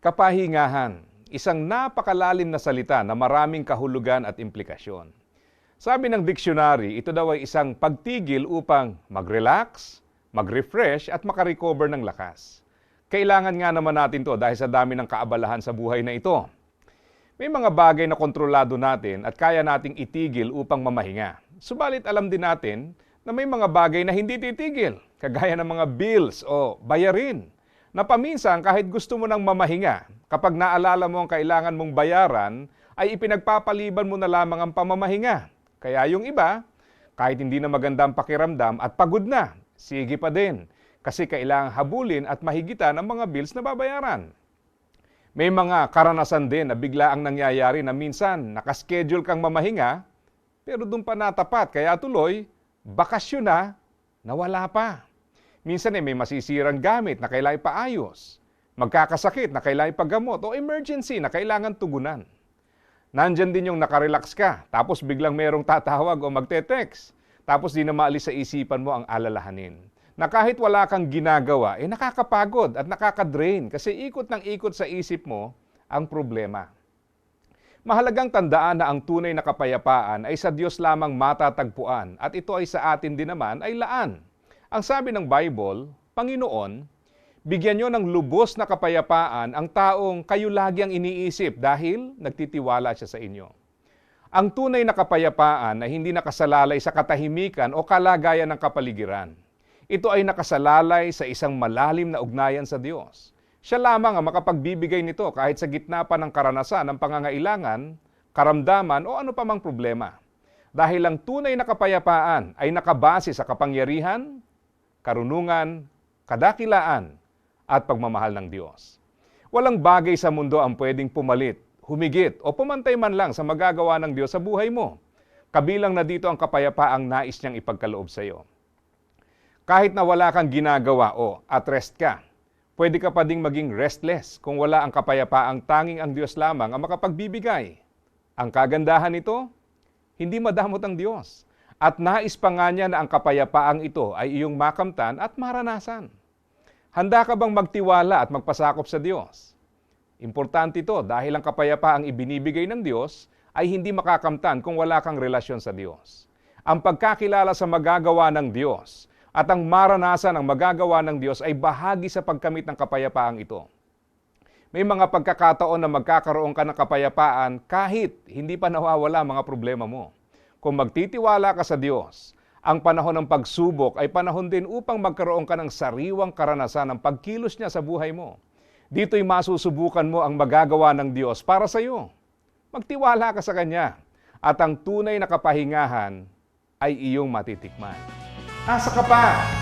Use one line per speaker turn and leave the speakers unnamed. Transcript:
Kapahingahan, isang napakalalim na salita na maraming kahulugan at implikasyon. Sabi ng dictionary, ito daw ay isang pagtigil upang mag-relax, mag-refresh at makarecover ng lakas. Kailangan nga naman natin to dahil sa dami ng kaabalahan sa buhay na ito. May mga bagay na kontrolado natin at kaya nating itigil upang mamahinga. Subalit alam din natin na may mga bagay na hindi titigil, kagaya ng mga bills o bayarin na paminsan kahit gusto mo nang mamahinga, kapag naalala mo ang kailangan mong bayaran, ay ipinagpapaliban mo na lamang ang pamamahinga. Kaya yung iba, kahit hindi na maganda ang pakiramdam at pagod na, sige pa din. Kasi kailangan habulin at mahigitan ang mga bills na babayaran. May mga karanasan din na bigla ang nangyayari na minsan nakaschedule kang mamahinga, pero doon pa natapat, kaya tuloy, bakasyon na, nawala pa. Minsan eh, may masisirang gamit na kailangan ipaayos, magkakasakit na kailangan ipagamot, o emergency na kailangan tugunan. Nandyan din yung nakarelax ka, tapos biglang merong tatawag o magte-text, tapos di na maalis sa isipan mo ang alalahanin. Na kahit wala kang ginagawa, eh nakakapagod at nakakadrain kasi ikot ng ikot sa isip mo ang problema. Mahalagang tandaan na ang tunay na kapayapaan ay sa Diyos lamang matatagpuan at ito ay sa atin din naman ay laan. Ang sabi ng Bible, Panginoon, bigyan nyo ng lubos na kapayapaan ang taong kayo lagi ang iniisip dahil nagtitiwala siya sa inyo. Ang tunay na kapayapaan ay hindi nakasalalay sa katahimikan o kalagayan ng kapaligiran. Ito ay nakasalalay sa isang malalim na ugnayan sa Diyos. Siya lamang ang makapagbibigay nito kahit sa gitna pa ng karanasan ng pangangailangan, karamdaman o ano pa mang problema. Dahil ang tunay na kapayapaan ay nakabase sa kapangyarihan, karunungan, kadakilaan, at pagmamahal ng Diyos. Walang bagay sa mundo ang pwedeng pumalit, humigit o pumantay man lang sa magagawa ng Diyos sa buhay mo. Kabilang na dito ang kapayapaang nais niyang ipagkaloob sa iyo. Kahit na wala kang ginagawa o at rest ka, pwede ka pa ding maging restless kung wala ang kapayapaang tanging ang Diyos lamang ang makapagbibigay. Ang kagandahan nito, hindi madamot ang Diyos. At nais pa nga niya na ang kapayapaang ito ay iyong makamtan at maranasan. Handa ka bang magtiwala at magpasakop sa Diyos? Importante ito dahil ang kapayapaang ibinibigay ng Diyos ay hindi makakamtan kung wala kang relasyon sa Diyos. Ang pagkakilala sa magagawa ng Diyos at ang maranasan ng magagawa ng Diyos ay bahagi sa pagkamit ng kapayapaang ito. May mga pagkakataon na magkakaroon ka ng kapayapaan kahit hindi pa nawawala mga problema mo. Kung magtitiwala ka sa Diyos, ang panahon ng pagsubok ay panahon din upang magkaroon ka ng sariwang karanasan ng pagkilos niya sa buhay mo. Dito'y masusubukan mo ang magagawa ng Diyos para sa iyo. Magtiwala ka sa Kanya at ang tunay na kapahingahan ay iyong matitikman. Asa ka pa?